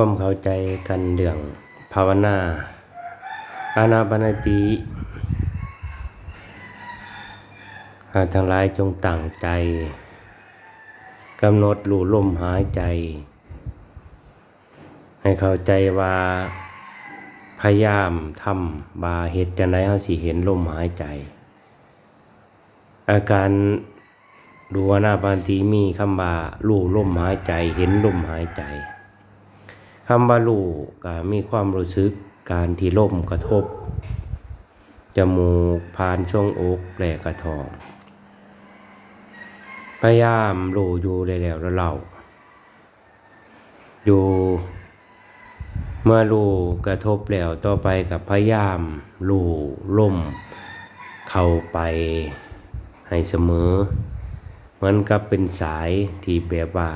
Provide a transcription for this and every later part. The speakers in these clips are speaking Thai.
ความเข้าใจกันเรื่องภาวนา อานาปนติหาทั้งหลายจงตั้งใจกำหนดรู้ลมหายใจ ให้เข้าใจว่า พยายามทำบาเหตุจังไดเฮาสิเห็นลมหายใจ อาการดูอานาปานสติมีคำว่ารู้ลมหายใจเห็นลมหายใจ คำว่ารู้ก็มีความรู้สึกการที่ลมกระทบ จมูกผ่านช่วงอกแหลกระทองพยายามรู้อยู่แล้วแล้วเราอยู่เมื่อรู้กระทบแล้วต่อไปกับพยายามรู้ลมเข้าไปให้เสมอเหมือนกับเป็นสายที่แบบว่า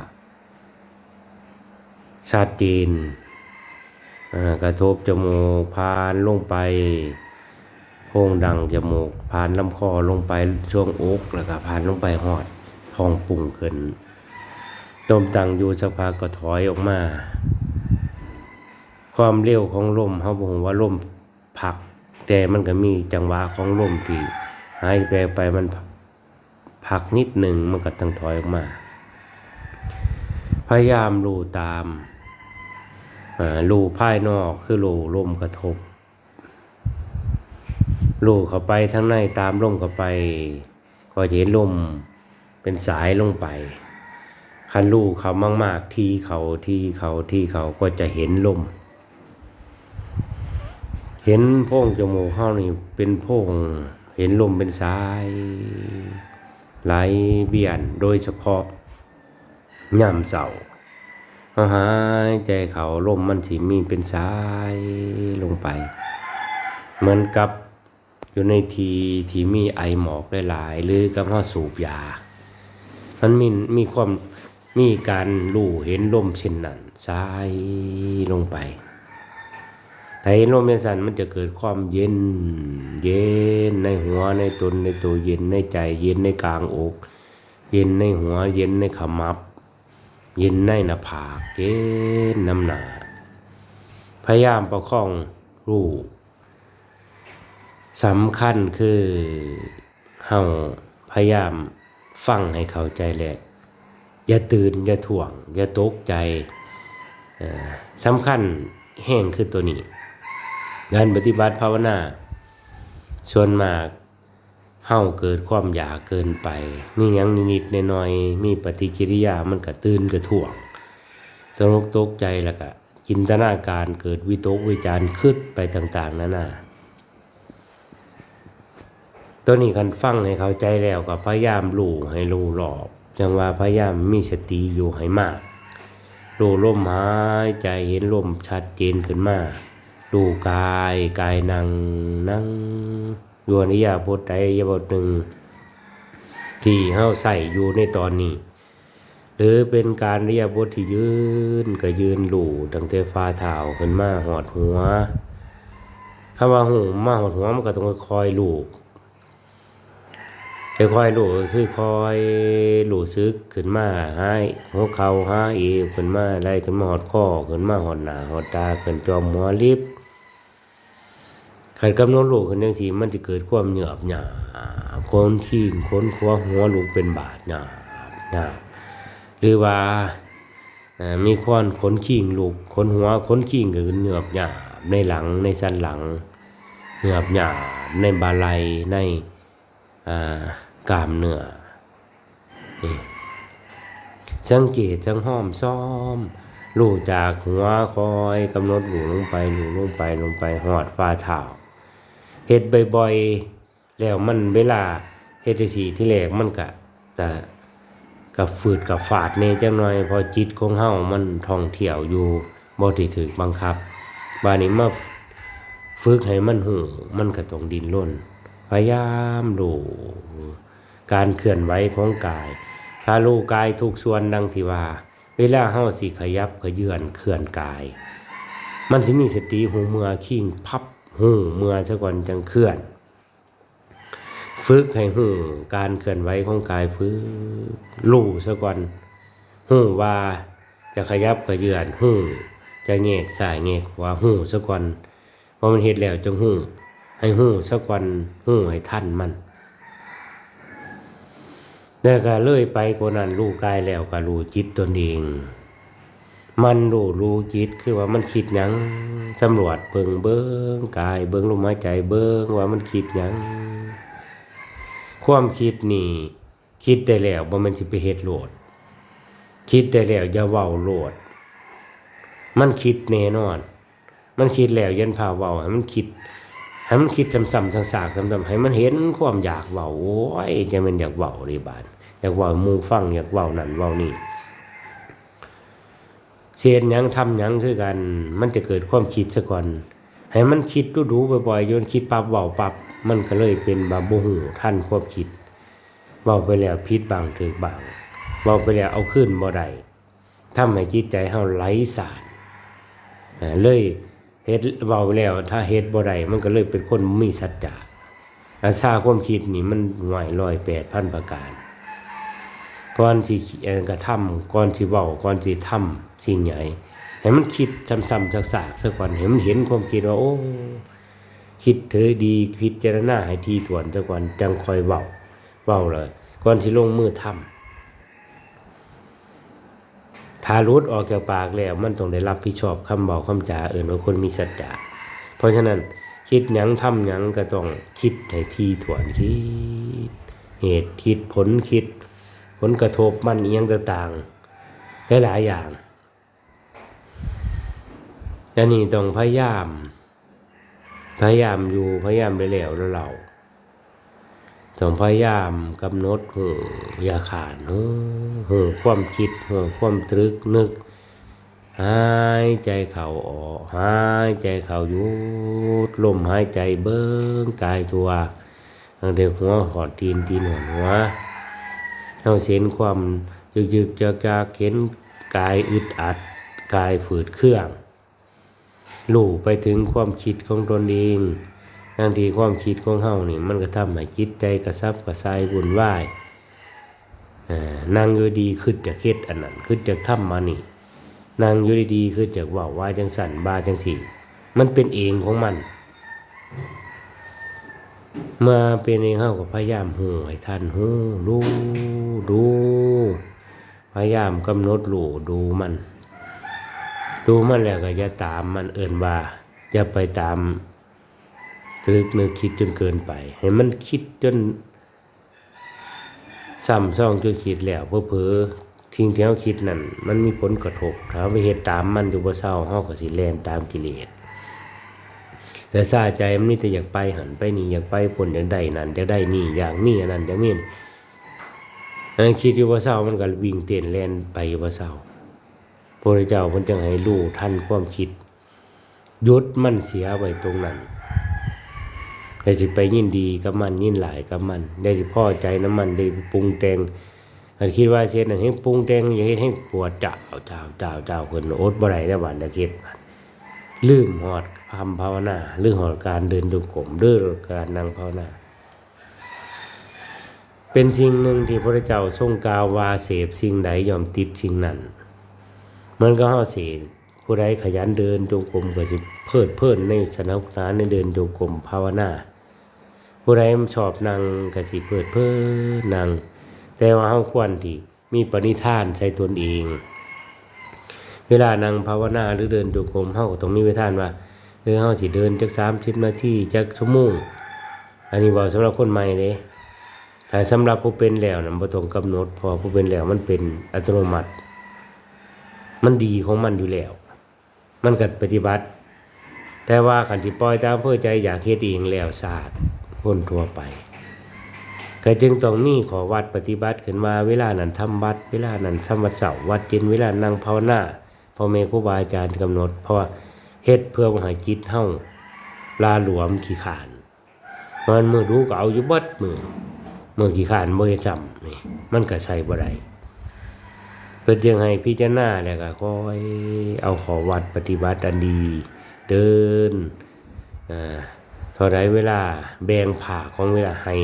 ชาติจีนกระทบจมูกผ่านลงไปโพงดังจมูกผ่านลำคอลงไปช่วงอกแล้วก็ผ่านลงไปหอดทองปุ่งขึ้นลมตังอยู่สักพักก็ถอยออกมา ความเร็วของลมเขาบอกว่าลมผัก แต่มันก็มีจังหวะของลมที่หายไปไปมันผักนิดหนึ่งมันก็ต้องถอยออกมา พยายามรู้ตาม รูภายนอกคือรูลมกระทบรูเข้าไปทั้งในตามลมเข้าไป ก็จะเห็นลมเป็นสายลงไป คันรูเขามาก ๆ ที่เขาที่เขาที่เขาก็จะเห็นลม เห็นโพรงจมูกเข้านี่เป็นโพรงเห็นลมเป็นสายไหลเบียนโดยเฉพาะย่ำเสา เอาหายใจเขาลมมันสิมีเป็นสายลงไป เหมือนกับอยู่ในทีที่มีไอหมอกหลายๆหรือกับห่อสูบยา มันมีมีความมีการรู้เห็นลมเช่นนั้นสายลงไปแต่เห็นลมในสันมันจะเกิดความเย็น เย็นในหัวในตนในตัวเย็นในใจ เย็นในกลางอก เย็นในหัวเย็นในขมับ เย็นในหน้าผากเย็นน้ำหนา พยายามประคองรู้สำคัญคือเฮาพยายามฟังให้เข้าใจแหละ อย่าตื่น อย่าถ่วง อย่าตกใจอ่อสำคัญแห้งคือตัวนี้งานปฏิบัติภาวนา ส่วนมาก เฮาเกิดความอยากเกินไป มีหยังนิดๆหน่อยๆมีปฏิกิริยามันก็ตื่นกระถ่วงตกตกใจแล้วก็จินตนาการเกิดวิตกวิจารณ์คิดไปต่างๆนานาตัวนี้คันฟังให้เข้าใจแล้วก็พยายามรู้ให้รู้รอบ จังว่าพยายามมีสติอยู่ให้มากรู้ลมหายใจเห็นลมชัดเจนขึ้นมา ดูกายกายนั่งนั่ง ยู่ในยาบทใดยาบทหนึ่ง ที่เฮาใส่อยู่ในตอนนี้ หรือเป็นการเรียบทที่ยืนก็ยืนหลู่ตั้งแต่ฟ้าเท้าขึ้นมาหอดหัวคำว่าหูมาหอดหัวมันก็ต้องคอยหลูกค่อยๆหลูก็คือคอยหลูซึกขึ้นมาให้หัวเข่าหาเอวขึ้นมาไล่ขึ้นมาหอดคอขึ้นมาหอดหนาหอดตาขึ้นจอมหัวลิบ ขันกำหนดลูกขึ้นจังซี่มันจะเกิดความเหยือบหยาบคนขี้งคนครัวหัวลูกเป็นบาดหยาบหยาหรือว่ามีความขนขี้งลูกขนหัวขนขี้งก็คือเหยือบหยาบในหลังในสันหลังเหยือบหยาบในบาไหลในกามเนื้อสังเกตสังห้อมซ้อมรู้จากหัวคอยกำหนดหลูลงไปหลูลงไปลงไปหอดฝ่าเท้า เฮ็ดบ่อยๆ แล้วมันเวลาเฮ็ดจังซี่ที่แรกมันก็แต่กับฝืดกับฝาดแน่จังหน่อยพอจิตของเฮามันท่องเที่ยวอยู่บ่ได้ถูกบังคับ บานี้มาฝึกให้มันหูมันก็ต้องดิ้นรนพยายามรู้การเคลื่อนไหวของกาย ถ้ารู้กายทุกส่วนดังที่ว่า เวลาเฮาสิขยับขยื่นเคลื่อนกาย มันสิมีสติหูเมื่อขิงพับ หูเมื่อซะก่อนจังเคลื่อน ฝึกให้หูการเคลื่อนไหวของกายฝึกรู้ซะก่อนหูว่าจะขยับขยื่นหูจะแงกซ้ายแงกขวาหู้ซะก่อนพอมันเฮ็ดแล้วจังหูให้หู้ซะก่อนหูให้ทันมันแล้วก็เลื่อยไปกว่านั้นรู้กายแล้วก็รู้จิตตนเอง มันรู้รู้จิตคือว่ามันคิดหยังสำรวจเบิ่งเบิ่งกายเบิ่งลมหายใจเบิ่งว่ามันคิดหยังความคิดนี่ คิดได้แล้วบ่แมันสิไปเฮ็ดโลด คิดได้แล้วอย่าเว้าโลด มันคิดแน่นอน มันคิดแล้วยันพาเว้าให้มันคิดให้มันคิดซ้ำๆซากๆซ้ำๆให้มันเห็นความอยากเว้าโอ้ยจะมันอยากเว้าดิบาดอยากเว้ามูฟังอยากเว้านั่นเว้านี่ เสียนยังทำยังคือกัน มันจะเกิดความคิดซะก่อน ให้มันคิดดูๆบ่อยๆโยนคิดปับเว้าปับ มันก็เลยเป็นบาบ่ฮู้ทันความคิดเว้าไปแล้วผิดบางถูกบางเว้าไปแล้วเอาขึ้นบ่ได้ทำให้จิตใจเฮาไหลสารเลยเฮ็ดเว้าไปแล้ว ถ้าเฮ็ดบ่ได้มันก็เลยเป็นคนมีสัจจะอาชาความคิดนี่มันห่วยร้อยแปดพันประการ ก่อนสี่กระทำก่อนสิเว้าก่อนสิทำสิ่งใหญ่ให้มันคิดซ้ำๆซากๆซะก่อนให้มันเห็นความคิดว่าโอ้คิดเถอดีพิจารณาให้ทีถ่วนซะก่อนจังค่อยเว้าเว้าเลยก่อนสิลงมือทำถ้ารุดออกจากปากแล้ว มันต้องได้รับผิดชอบคำบอกคำจาเอื่นว่าคนมีสัจจะเพราะฉะนั้นคิดหยังทำหยังก็ต้องคิดให้ทีถ่วนคิด เหตุคิดผลคิด ผลกระทบมันเอียงต่างๆหลายๆอย่างอันนี้ต้องพยายาม พยายามอยู่พยายามไปแล้วแล้วเราต้องพยายามกำหนดหูอย่าขาดหูความคิดหูความตรึกนึกหายใจเข่าออกหายใจเข่ายุดลมหายใจเบิ้งกายทัวตั้งแต่หัวหอดตีนตีนหัวหัว เฮาเห็นความยึกยึกจักจักเห็นกายอึดอัดกายฝืดเครื่องรู้ไปถึงความคิดของตนเองบางทีความคิดของเฮานี่มันก็ทำให้จิตใจกระซับกระซายวุ่นวายอ่านั่งอยู่ดีขึ้นจากเฮ็ดอันนั้นขึ้นจากทำมานี่นั่งอยู่ดีๆขึ้นจากว่าว่าจังสันบาจังสี่ มันเป็นเองของมัน มื่อเป็นเองเฮาก็พยายามหูให้ท่านหูดูดูพยายามกำหนดรู้ดูมัน ดูมันแล้วก็อย่าตามมันเอินว่าอย่าไปตามตรึกนึกคิดจนเกินไป ให้มันคิดจนซ้ำซ่องจนคิดแล้วเผลอทิ้งที่เฮาคิดนั่นมันมีผลกระทบถ้าไปเฮ็ดตามมันอยู่บ่เศร้าเฮาก็สิแล่นตามกิเลส แต่ซาใจมันนี่แต่อยากไปหันไปนี่อยากไปผลอยากได้นั่นอยากได้นี่อยางนี้อันนั้นอยางนี้อันนั้นคิดอยู่ว่าเศร้ามันก็วิ่งเต้นแล่นไปว่าเศร้าพระเจ้าพิ่นจังให้รู้ทันความคิดยุดมันเสียไว้ตรงนั้นได้สิไปยินดีกับมันยินหลายกับมัน ได้สิพ่อใจน้ำมันได้ปรุงแต่งอันคิดว่าเช่นนั้นให้ปรุงแต่งอย่าให้ปวดเจ้าเจ้าเจ้าเจ้าเพิ่นอดบ่ได้แล้วาดตะเก็ดบาดลืมหอด คำภาวนาลืมหอดการเดินดูกลมเดินการนั่งภาวนา เป็นสิ่งหนึ่งที่พระเจ้าทรงกล่าวว่าเสพสิ่งใดยอมติดสิ่งนั้นเหมือนก็เฮาเสพผู้ใดขยันเดินจงกรมก็สิเพิดเพลินในสนุกสนานในเดินจงกรมภาวนา ผู้ใดชอบนั่งก็สิเพิดเพลินนั่งแต่ว่าเฮาควรที่มีปณิธานใส่ตนเอง เวลานั่งภาวนาหรือเดินจงกรมเฮาก็ต้องมีวิธานว่า เออเฮาสิเดินจัก30นาทีจักชั่วโมงอันนี้เว้าสำหรับคนใหม่เด้แต่สำหรับผู้เป็นแล้วน่ะบ่ต้องกำหนด พอผู้เป็นแล้วมันเป็นอัตโนมัติ มันดีของมันอยู่แล้ว มันก็ปฏิบัติ แต่ว่าคันสิปล่อยตามเพื่อใจอยากเฮ็ดเองแล้วศาสตร์คนทั่วไปก็จึงต้องมีขอวัดปฏิบัติขึ้นมาเวลานั้นทำวัด เวลานั้นทำวัดเสาร์วัดเย็นเวลานั่งภาวนาพ่อแม่ครูบาอาจารย์กำหนด เพราะว่า เฮ็ดเพื่อบ่ให้จิตเฮาลาหลวมขี้ขานมันมือดูก็เอาอยู่เบิดมือมือขี้ขานบ่เฮ็ดซ้ำนี่มันก็ใช้บ่ได้เพิ่นจึงให้พิจารณาแล้วก็ค่อยเอาขอวัดปฏิบัติอันดี เดินอ่าเท่าใดเวลาแบ่งผ่าของเวลาให้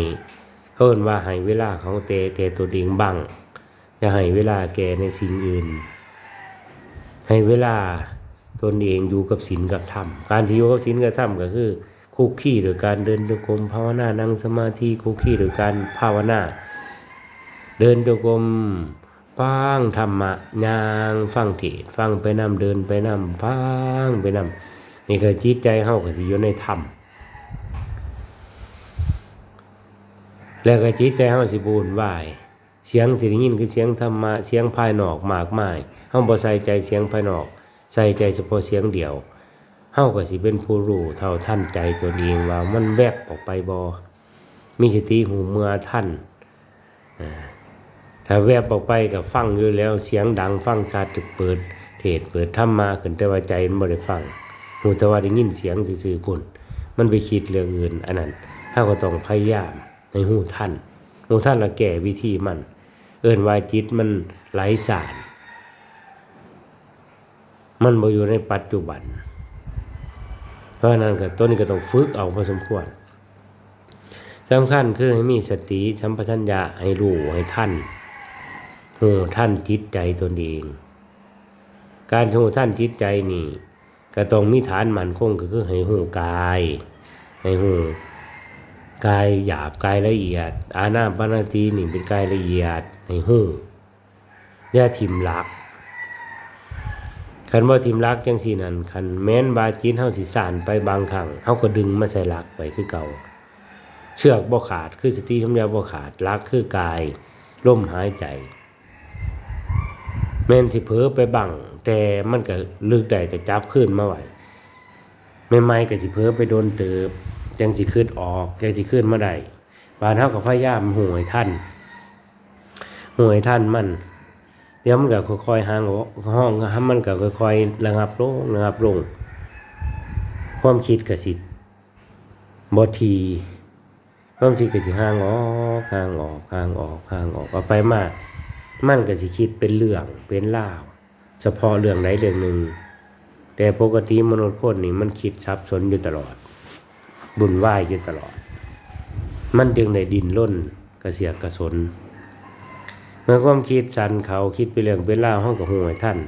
เพิ่นว่าให้เวลาของเตแกตัวเองบ้างอย่าให้เวลาแกในสิ่งอื่น ให้เวลา ตนเองอยู่กับศีลกับธรรม การที่อยู่กับศีลกับธรรมก็คือคุกคีโดยการเดินจงกรมภาวนานั่งสมาธิคุกคีโดยการภาวนา เดินจงกรมฟังธรรมะยางฟังเทศฟังไปนำเดินไปนำฟังไปนำนี่คือจิตใจเฮาก็สิอยู่ในธรรมแล้วก็จิตใจเฮาสิบูนไหวาย เสียงที่ได้ยินคือเสียงธรรมะเสียงภายนอกมากมายเฮาบ่ใส่ใจเสียงภายนอก ใส่ใจเฉพาะเสียงเดียวเฮาก็สิเป็นผู้รู้เท่าทันใจตัวเองว่ามันแวบออกไปบ่มีสติหูเมื่อท่านถ้าแวบออกไปก็ฟังอยู่แล้วเสียงดังฟังชัดจะเปิดเทศเปิดธรรมมาขึ้นแต่ว่าใจมันบ่ได้ฟังหูแต่ว่าได้ยินเสียงซื่อๆพุ่นมันไปคิดเรื่องอื่นอันนั้นเฮาก็ต้องพยายามให้หูทันหูทันล้วแก้วิธีมัน เอิ้นว่าจิตมันไหลสาร มันบ่อยู่ในปัจจุบัน เพราะฉะนั้นก็ตัวนี้ก็ต้องฝึกเอาพอสมควรสำคัญคือให้มีสติสัมปชัญญะให้รู้ให้ท่านหูท่านจิตใจตนเอง การหูท่านจิตใจนี่ก็ต้องมีฐานมั่นคงก็คือให้หูกาย ให้หูกายหยาบกายละเอียด อาณาปานสตินี่เป็นกายละเอียดให้หูอย่าทิมหลัก คันว่าทีมรักจังซี่นั่นคันแม้นบาจิตเฮาสิสานไปบางครั้งเฮาก็ดึงมาใส่รักไว้คือเก่า เชือกบ่ขาดคือสติสัมยาบ่ขาดรักคือกายลมหายใจ แม่นสิเผลอไปบังแต่มันก็ลึกได้ก็จับขึ้นมาไว้ใหม่ๆก็สิเผลอไปโดนเติบจังสิขึ้นออกจังสิขึ้นมาได้บานเฮาก็พยายามห่วยท่านห่วยท่านมัน ดี๋ยวมันก็ค่อยๆห่างออกห้องให้มันก็ค่อยๆระงับลงระงับลง ความคิดก็สิบ่ทีความคิดก็สิห่างออกห่างออกห่างออกห่างออกเอาไปมามันก็สิคิดเป็นเรื่องเป็นราวเฉพาะเรื่องใดเรื่องหนึ่ง แต่ปกติมนุษย์คนนี่มันคิดซับซ้อนอยู่ตลอด บุญไหวอยู่ตลอด มันจึงได้ดินล้นกระเสียกกระสน มื่อความคิดสันเขาคิดไปเรื่องเป็นเล่าห้องกับห่วยท่าน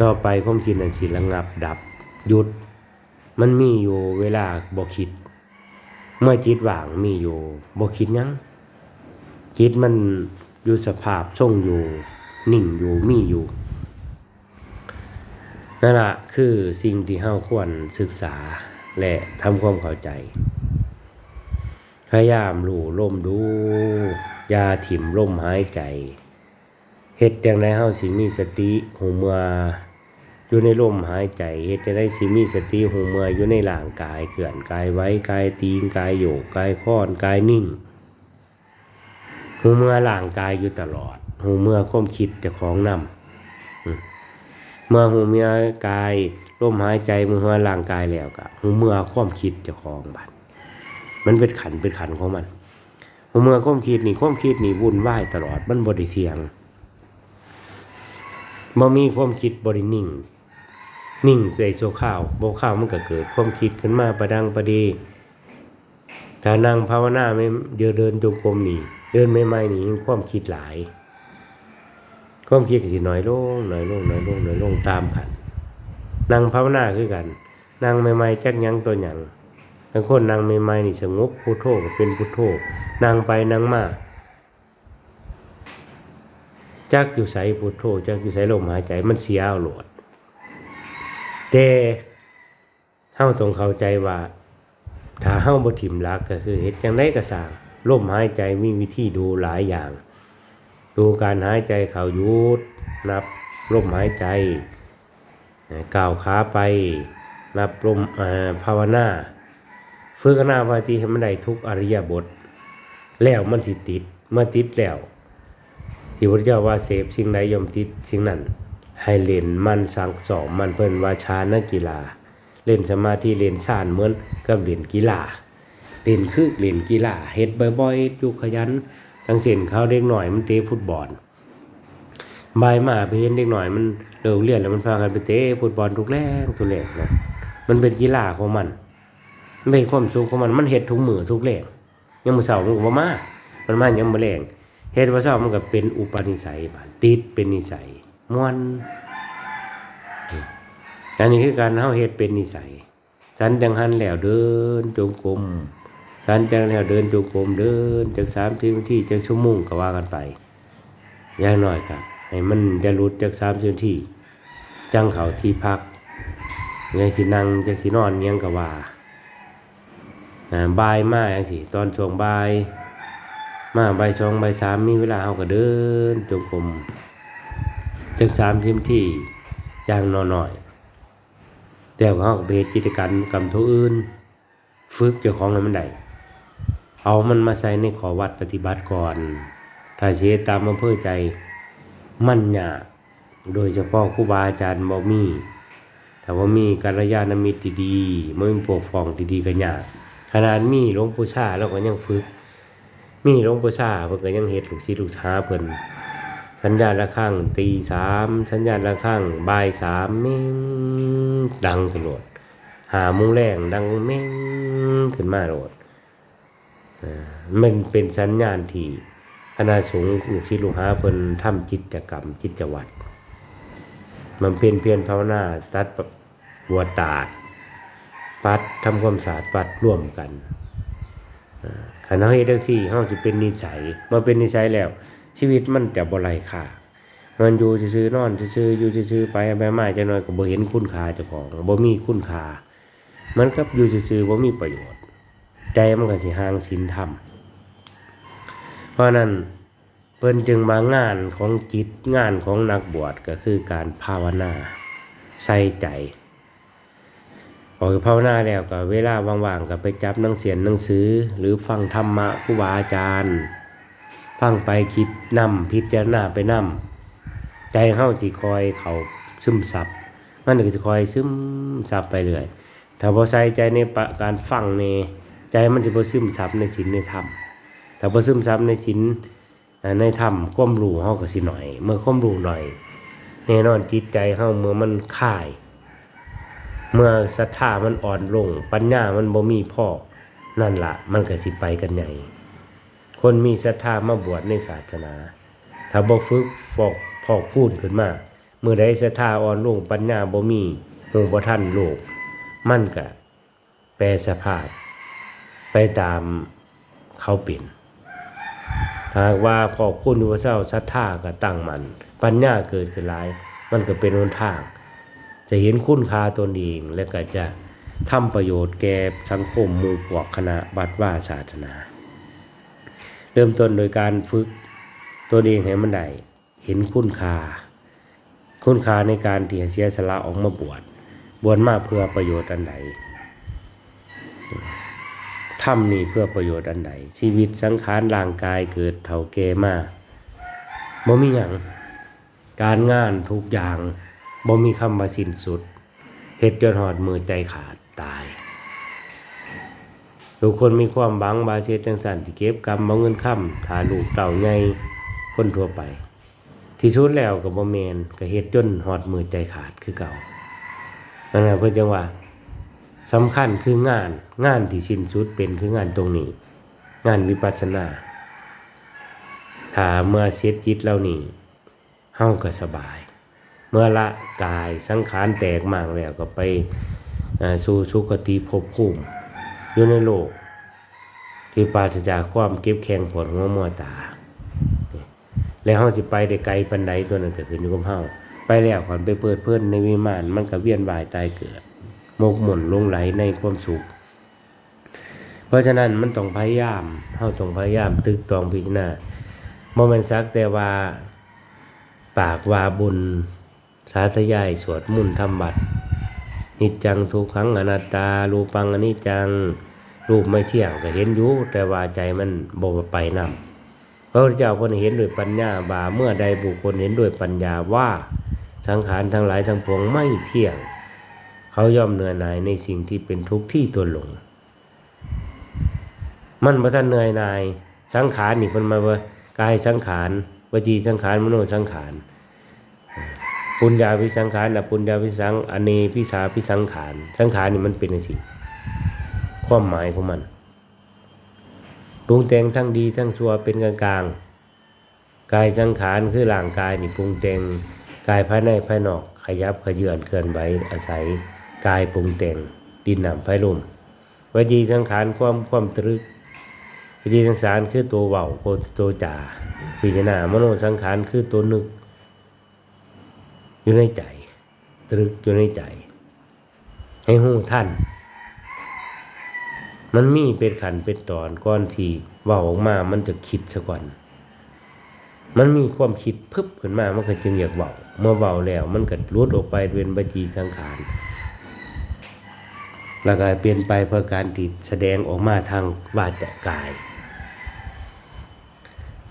ต่อไปความคิดนั้นสิระงับดับหยุด มันมีอยู่เวลาบ่คิด เมื่อจิตว่างมีอยู่บ่คิดยังจิตมันอยู่สภาพทรงอยู่ นิ่งอยู่มีอยู่นั่นแหละคือสิ่งที่เฮาควรศึกษาและทำความเข้าใจ พยายามรู้ลมดูยาถิ่มลมหายใจ เฮ็ดจังไดเฮาสิมีสติหูเมื่ออยู่ในลมหายใจเฮ็ดจังไดสิมีสติหูเมื่ออยู่ในร่างกายเคลื่อนกายไว้กายตีนกายโยกกายค้อนกายนิ่งหูเมื่อร่างกายอยู่ตลอดหูเมื่อความคิดเจ้าของนำเมื่อหูเมื่อกายลมหายใจมือหัวร่างกายแล้วก็หูเมื่อความคิดเจ้าของบัดมันเป็นขันเป็นขันของมันหูเมื่อความคิดนี่ความคิดนี่วุ่นวายตลอดมันบ่ได้เที่ยง บ่มีความคิดบรินิ่ง นิ่งใส่โซข้าวโบข้าวมันก็เกิดความคิดขึ้นมาประดังประดีถ้านั่งภาวนาไม่เดินเดินจงกรมนี่เดินไม่ไม่นี่ความคิดหลาย ความคิดก็สิน้อยลงน้อยลงน้อยลงน้อยลงตามกันนั่งภาวนาคือกันนั่งไม่ไม่จักยังตัวหยังบางคนนั่งไม่ไม่นี่สงบพุทโธเป็นพุทโธนั่งไปนั่งมา จักอยู่ใสพุทโธจักอยู่ใสลมหายใจมันเสียเอาหลดแต่เฮาต้องเข้าใจว่า ถ้าเฮาบ่ถิ่มหลักก็คือเฮ็ดจังไดก็สร้างลมหายใจมีวิธีดูหลายอย่าง ดูการหายใจเข้ายุดนับลมหายใจก้าวขาไป นับลมภาวนาฝึกนาปาติให้มันได้ทุกอริยบท แล้วมันสิติดเมื่อติดแล้ว ที่พระเจ้าว่าเสพสิ่งใดย่อมติดสิ่งนั้น ให้เล่นมันสังสอมมันเพิ่นว่าชานะกีฬา เล่นสมาธิเล่นชาญเหมือนกับเล่นกีฬาเล่นคือเล่นกีฬาเฮ็ดบ่อยๆอยู่ขยันทั้งเส้นเขาเด็กหน่อยมันเตะฟุตบอลบายมาไปเห็นเด็กหน่อยมันเลิกเรียนแล้วมันพากันไปเตะฟุตบอลทุกแรงทุกแรงนะมันเป็นกีฬาของมันมันเป็นความสุขของมันมันเฮ็ดทุกมือทุกแรงยามมื้อเช้ามันก็บ่มามันมายามมื้อแลง เฮ็ดว่าเช้ามันก็เป็นอุปนิสัยบาดติดเป็นนิสัยม่วนอันนี้คือการเฮาเฮ็ดเป็นนิสัยฉันจังหันแล้วเดินจงกรมฉันจังแล้วเดินจงกรมเดินจากสามสิบนาทีจากชั่วโมงก็ว่ากันไปอย่างน้อยก็ให้มันจะรุดจากสามสิบนาทีจังเขาที่พักยังสินั่งจังสินอนเงี้ยงก็ว่าอ่าบ่ายมาอย่างสิตอนช่วงบ่าย มาใบสองใบสามมีเวลาเขาก็เดินจงกรมจากสามสิบนาทีอย่างน,อน้อย แต่ว่าเขาก็ไปเฮ็ดกิจกรรมกรรมทุอื่น ฝึกเจ้าของให้มันได้เอามันมาใส่ในขอวัดปฏิบัติก่อน ถ้าเฮ็ดตามอำเภอใจมั่นยากโดยเฉพาะครูบาอาจารย์บ่มีถ้าว่ามีกัลยาณมิตรที่ดีบ่มีพวกฟองที่ดีก็ยากขนาดมีหลวงปู่ชาแล้วก็ยังฝึก มีหลวงปู่ชาเพิ่นก็ยังเฮ็ดลูกศิษย์ลูกหาเพิ่นสัญญาณระฆังตีสามสัญญาณระฆังบ่ายสามเม้งดังขึ้นโหลดหาโมุงแรงดังเม้งขึ้นมาโหลดอ่อมันเป็นสัญญาณที่คณะสงฆ์ลูกศิษย์ลูกหาเพิ่นทำกิจกรรมกิจวัตรมันเป็นเพียรภาวนาตัดบัวตาดปัดทำความสะอาดปัดร่วมกัน นเฮาเฮ็ดจังซี่เฮาสิเป็นนิสัยมาเป็นนิสัยแล้ว ชีวิตมันจะบ่ไร้ค่ามันอยู่ซื่อๆนอนซื่อๆอยู่ซื่อๆไปไปมาจักหน่อยก็บ่เห็นคุณค่าเจ้าของบ่มีคุณค่ามันกับอยู่ซื่อๆบ่มีประโยชน์ ใจมันก็สิห่างศีลธรรมเพราะนั้นเพิ่นจึงมางานของจิตงานของนักบวชก็คือการภาวนา ใส่ใจ ออกภาวนาแล้วก็เวลาว่างๆก็ไปจับหนังเสียนหนังสือ หรือฟังธรรมะครูบาอาจารย์ ฟังไปคิดนำพิจารณาไปนำใจเฮาสิคอยเขาซึมซับมันก็จะคอยซึมซับไปเรื่อยถ้าบ่ใส่ใจในปะการฟังนี่ใจมันจะบ่ซึมซับในศีลในธรรมถ้าบ่ซึมซับในศีลในธรรมความรู้เฮาก็สิหน่อย เมื่อความรู้หน่อยแน่นอนจิตใจเฮาเมื่อมันค่าย เมื่อศรัทธามันอ่อนลง ปัญญามันบ่มีพ่อนั่นละมันก็สิไปกันใหญ่คนมีศรัทธามาบวชในศาสนา ถ้าบ่ฝึกฟอกพอกพูนขึ้นมาเมื่อใดศรัทธาอ่อนลงปัญญาบ่มีหูบ่ทันโลก มันก็แปรสภาพ ไปตามเขาเป็นหากว่าพอกพูนอยู่ว่าเจ้าศรัทธาก็ตั้งมัน ปัญญาเกิดขึ้นหลาย มันก็เป็นหนทาง จะเห็นคุณค่าตนเอง และก็จะทำประโยชน์แก่สังคมมู่พวกคณะบัดว่าศาสนา เริ่มต้นโดยการฝึกตัวเองให้มันได้เห็นคุณค่า คุณค่าในการที่จะเสียสละออกมาบวชบวชมาเพื่อประโยชน์อันใดทำนี่เพื่อประโยชน์อันใดชีวิตสังขารร่างกายเกิดเท่าแก่มาบ่มีหยังการงานทุกอย่าง บ่มีคำว่าสิ้นสุดเฮ็ดจนหอดมือใจขาดตาย ทุกคนมีความหวังบาเสียจังสันที่เก็บกรรมบ่เงินค่ำถาลูกเต่าใหญ่คนทั่วไป ที่สุดแล้วก็บ่แมนก็เฮ็ดจนหอดมือใจขาดคือเก่านั่นแหละเพิ่นจังว่าสำคัญคืองานงานที่สิ้นสุดเป็นคืองานตรงนี้ งานวิปัสสนาถ้าเมื่อเสียจิตแล้วนี่เฮาก็สบาย เมื่อละกายสังขารแตกมากแล้วก็ไปสู่สุคติภพภูมิอยู่ในโลก ที่ปราศจากความเก็บแข็งปวดหัวมัวตา แล้วเฮาสิไปได้ไกลปานใดตัวนั้นก็ขึ้นอยู่กับเฮาไปแล้วก่อนไปเปิดเพิ่อนในวิมานมันก็เวียนวายตายเกิดมกหม่นลงไหลในความสุข เพราะฉะนั้นมันต้องพยายามเฮาต้องพยายามตึกตองพิจารณาบ่แม่นสักแต่ว่าปากว่าบุญ สาธยายสวดมุนต์ทำบัตรนิจจังทุกขังอนัตตารูปังอนิจจังรูปไม่เที่ยงก็เห็นอยู่แต่ว่าใจมันบ่ไปนำพระพุทธเจ้าคนเห็นด้วยปัญญาบาเมื่อใดบุคคลเห็นด้วยปัญญาว่าสังขารทั้งหลายทั้งปวงไม่เที่ยง เขาย่อมเหนื่อยหน่ายในสิ่งที่เป็นทุกข์ที่ตัวหลง มันบ่ทันเหนื่อยหน่ายสังขารนี่เพิ่นมาว่ากายสังขารวจีสังขารมโนสังขาร ปุญญาวิสังขารนะปุญญาวิสังอเนพิสาพิสังขารสังขารนี่มันเป็นจังซี่ความหมายของมันปรุงแต่งทั้งดีทั้งชั่วเป็นกลางกลางกายสังขารคือร่างกายนี่ปรุงแต่งกายภายในภายนอกขยับขยื่นเคลื่อนไหวอาศัย กายปรุงแต่งดินน้ำไฟลมวจีสังขารความความตรึกวจีสังขารคือตัวเว้าตัวจ่าพิจารณามโนสังขารคือตัวนึก อยู่ในใจ ตรึกอยู่ในใจ ให้หูท่าน มันมีเป็นขันเป็นตอนก้อนทีเว่าออกมามันจะคิดซะก่อน มันมีความคิดพึบขึ้นมามันก็จึงอยากเบาเมื่อเบาแล้ว มันก็รุดออกไปเป็นบัจีสังขารแล้วก็เปลี่ยนไปเพื่อการติดแสดงออกมาทางวาจากาย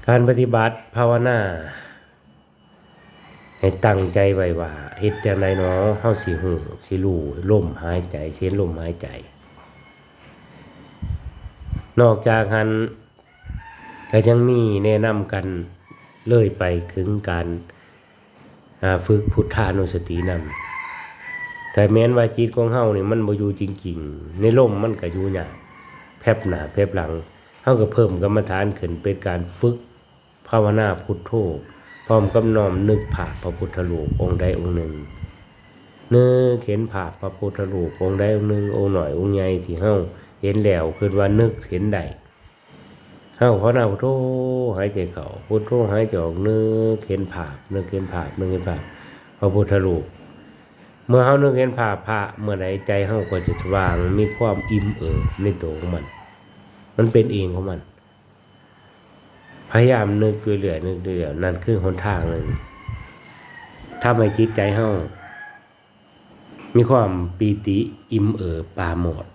การปฏิบัติภาวนา ให้ตั้งใจไว้ว่าเฮ็ดจังไดเนาะเฮาสิฮู้สิรู้ลมหายใจเสียงลมหายใจ นอกจากหันก็ยังมีแนะนำกันเลยไปถึงการฝึกพุทธานุสตินำแต่แม้นว่าจิตของเฮานี่มันบ่อยู่จริงๆ ในลมมันก็อยู่ยากแพบหน้าแพบหลังเฮาก็เพิ่มกรรมฐานขึ้นเป็นการฝึกภาวนาพุทโธ พร้อมกับน้อมนึกภาพพระพุทธรูปองค์ใดองค์หนึ่งนึกเห็นภาพพระพุทธรูปองค์ใดองค์หนึ่งองค์หน่อยองค์ใหญ่ที่เฮาเห็นแล้วคือว่านึกเห็นได้เฮาขอนาพุทโธหายใจเข้าพุทโธหายใจออกนึกเห็นภาพนึกเห็นภาพนึกเห็นภาพพระพุทธรูปเมื่อเฮานึกเห็นภาพพระเมื่อใดใจเฮาก็จะสว่างมีความอิ่มเอิบในตัวของมัน มันเป็นเองของมัน พยายามนึกเรื่อยๆนึกเรื่อยๆนั่นคือหนทางหนึ่งถ้าไม่จิตใจเฮามีความปีติอิ่มเอิบปาโมด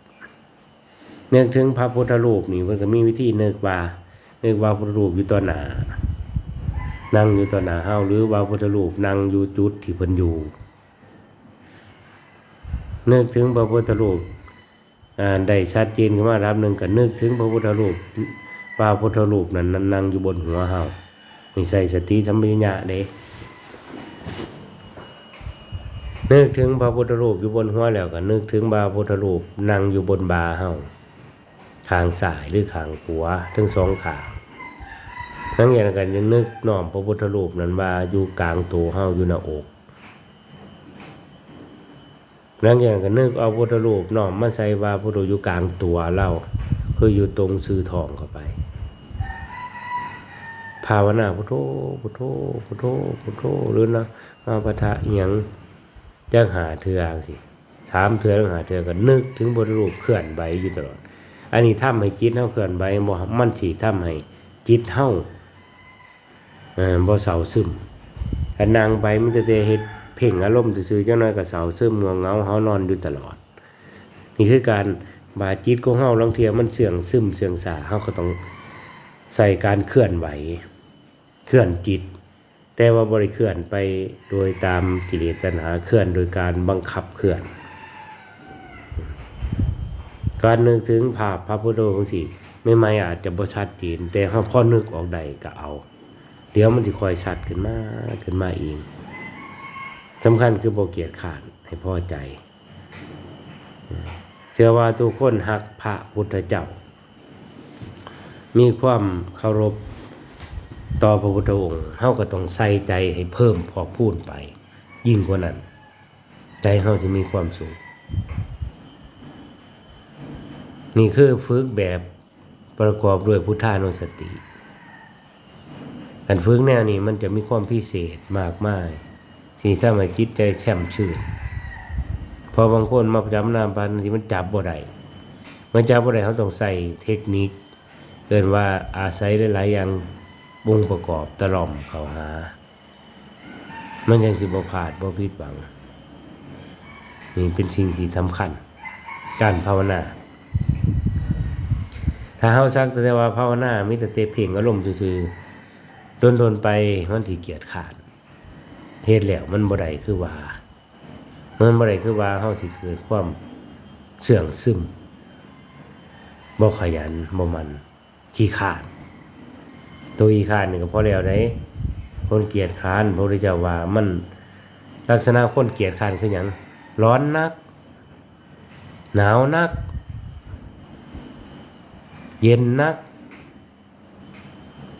นึกถึงพระพุทธรูปนี่มันก็มีวิธีนึกว่านึกว่าพุทธรูปอยู่ต่อหนานั่งอยู่ต่อหนาเฮาหรือว่าพุทธรูปนั่งอยู่จุดที่เพิ่นอยู่นึกถึงพระพุทธรูปอ่าได้ชัดเจนขึ้นมาระดับหนึ่งก็นึกถึงพระพุทธรูป พระพุทธรูปนั้นนั่งอยู่บนหัวเฮานี่ใส่สติสัมปชัญญะเด้นึกถึงพระพุทธรูปอยู่บนหัวแล้วก็นึกถึงพระพุทธรูปนั่งอยู่บนบาเฮาข้างซ้ายหรือข้างขวาทั้งสองข้างทั้งอย่างกันยังนึกน้อมพระพุทธรูปนั้นว่าอยู่กลางตัวเฮาอยู่หน้าอกนั่งอย่างนั้นนึกเอาพุทธรูปน้อมมันใส่ว่าพุทธอยู่กลางตัวเราคืออยู่ตรงซื้อทองเข้าไป ภาวนาพุทโธพุทโธพุทโธพุทโธหรือนะมาปะทะเอียงจังหาเทือสิสามเทือจังหาเทือก็นึกถึงบทรูปเคลื่อนไหวอยู่ตลอด อันนี้ทำให้จิตเฮาเคลื่อนไหวบ่มันสิทำให้จิตเฮาเอ่อบ่เศร้าซึมอันนางไปมันจะได้เฮ็ดเพ่งอารมณ์ซื่อๆจังน้อยก็เศร้าซึมง่วงเหงาเฮานอนอยู่ตลอด นี่คือการบาจิตของเฮาลางเทียมันเสื่องซึมเสื่องสาเฮาก็ต้องใส่การเคลื่อนไหว เคลื่อนจิต แต่ว่าบริเคลื่อนไปโดยตามกิเลสตัณหาเคลื่อนโดยการบังคับเคลื่อน การนึกถึงภาพพระพุทธองค์สิไม่ไม่อาจจะบ่ชัดเจนแต่ถ้าพอนึกออกใดก็เอา เดี๋ยวมันจะคอยชัดขึ้นมาขึ้นมาเองสำคัญคือโบเกียจขาดให้พ่อใจ เชื่อว่าทุกคนหักพระพุทธเจ้า มีความเคารพ ต่อพระพุทธองค์เฮาก็ต้องใส่ใจให้เพิ่มพอพูนไป ยิ่งกว่านั้น ใจเฮาจะมีความสุขนี่คือฝึกแบบประกอบด้วยพุทธานุสติการฝึกแนวนี้มันจะมีความพิเศษมากมายที่ทำให้จิตใจแช่มชื่นพอบางคนมาจับนามพันที่มันจับบ่ได้มันจับบ่ได้เขาต้องใส่เทคนิค เกินว่าอาศัยหลายๆอย่าง วงประกอบตล่อมเขาหา มันยังสิบพลาดบ่ผิดหวัง นี่เป็นสิ่งที่สำคัญ การภาวนา ถ้าเฮาซักแต่ว่าภาวนามีแต่เตเพ่งอารมณ์ซื่อๆโดนๆไปมันสิเกียจขาดเฮ็ดแล้วมันบ่ได้คือว่ามันบ่ได้คือว่าเฮาสิเกิดความเสื่องซึมบ่ขยันบ่มันขี้ขาด ตัวอีขานนี่ก็พอแล้วได้คนเกียจค้านพระพุทธเจ้าว่ามันลักษณะคนเกียจค้านคือหยังร้อนนัก หนาวนัก เย็นนัก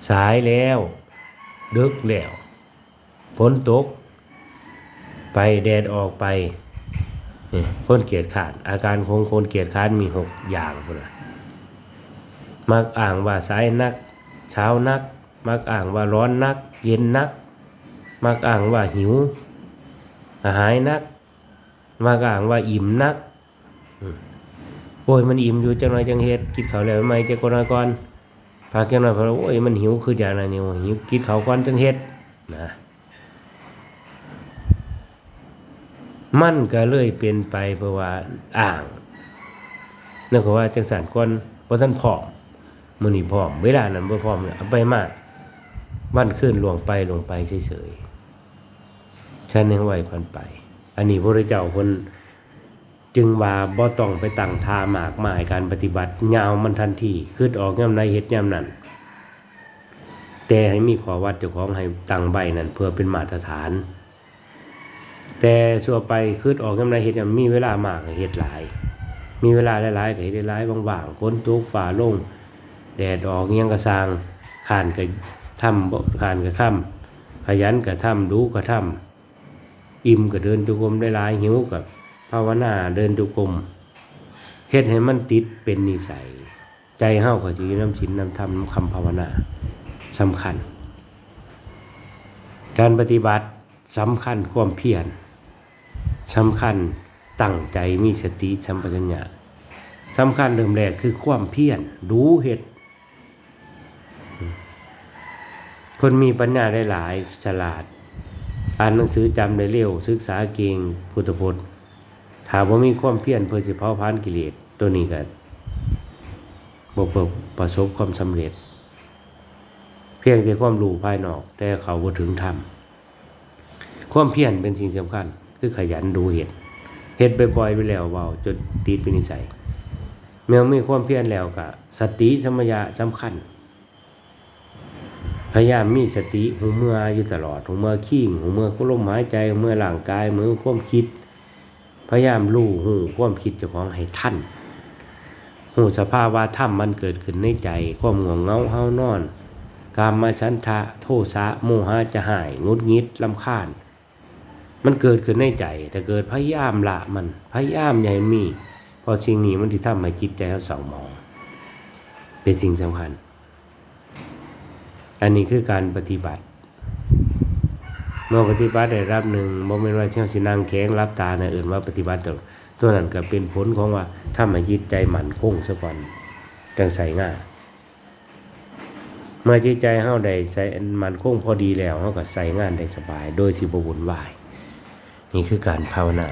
สายแล้วดึกแล้วฝนตก ไปแดดออกไปคนเกียจขานอาการของคนเกียจค้านมีหกอย่างพุ่นละมักอ่างว่าสายนัก เช้านัก มักอ่างว่าร้อนนัก เย็นนัก มักอ่างว่าหิวหายนัก มักอ่างว่าอิ่มนักโอ้ยมันอิ่มอยู่จังหน่อยจังเฮ็ดกินข้าวแล้วไหมจะก่อนหน่อยก่อนพาแกหน่อยเพราะว่าโอ้ยมันหิวคืออย่างไรเนี่ยหิวกินข้าวก่อนจังเฮ็ดนะมันก็เลยเป็นไปเพราะว่าอ่างนั่นก็ว่าจังสันก่อนบ่ทันพร้อม มื้อนี้พร้อมเวลานั้นบ่พร้อมเนี่ยเอาไปมาวันขึ้นลวงไปลงไปเฉยๆฉันยังไหวพันไป อันนี้พระเจ้าคนจึงว่าบ่ต้องไปตั้งท่ามากมายการปฏิบัติยาวมันทันทีคือออกยามใดเฮ็ดยามนั้นแต่ให้มีขอวัดเจ้าของให้ตั้งใบนั่นเพื่อเป็นมาตรฐาน แต่ชั่วไปคืดออกกำไรเฮ็ดยังมีเวลามากเฮ็ดหลาย มีเวลาหลายๆก็เฮ็ดหลายบางๆคนตกฝ่าลง แดดออกยังก็สร้างขานก็ทำบ่ขานก็ค้ำขยันก็ทำดูก็ทำอิ่มก็เดินจุกรมได้หลายหิวก็ภาวนาเดินจุกรมเฮ็ดให้มันติดเป็นนิสัย ใจเฮาก็สิอยู่นำศีลน้ำธรรมนำคำภาวนาสำคัญ การปฏิบัติสำคัญความเพียรสำคัญตั้งใจมีสติสัมปชัญญะสำคัญเริ่มแรกคือความเพียรดูเหตุ คนมีปัญญาได้หลายฉลาด อ่านหนังสือจำได้เร็ว ศึกษาเก่งพุทธพจน์ถามว่ามีความเพียรเพื่อสิเผาพานกิเลสตัวนี้ก็บ่ประประสบความสำเร็จ เพียงแต่ความรู้ภายนอก แต่เขาบ่ถึงธรรมความเพียรเป็นสิ่งสำคัญ คือขยันดูเหตุเหตุบ่อยๆไปแล้วเว้าจนติดเป็นนิสัยเมื่อมีความเพียรแล้วก็สติสัมปชัญญะสำคัญ พยายามมีสติหูเมื่ออยู่ตลอดหูเมื่อขี้งหูเมื่อก็ลมหายใจหูเมื่อร่างกายมือความคิด พยายามรู้หูความคิดเจ้าของให้ท่านหูสภาวะธรรมมันเกิดขึ้นในใจความง่วงเงาเฮานอนกามมาชันทะโทสะโมหะจะหายงุดงิดลำคาญ มันเกิดขึ้นในใจแต่เกิดพยายามละมันพยายามใหญ่มีพอสิ่งนี้มันที่ทำให้จิตใจเขาเศร้าหมอง เป็นสิ่งสำคัญ อันนี้คือการปฏิบัติเมื่อปฏิบัติได้รับหนึ่งบ่แม่นว่าเช่าสินังแข็งรับตาในะเอื่นว่าปฏิบัติตัวตัวนั้นก็เป็นผลของว่าถ้ามาจิตใจหมั่นคงซะก่อนจังใส่ง่ายเมื่อจิตใจเฮาได้ใส่มันคงพอดีแล้วเฮาก็ใส่งานได้สบาย โดยที่บ่วุ่นวาย นี่คือการภาวนา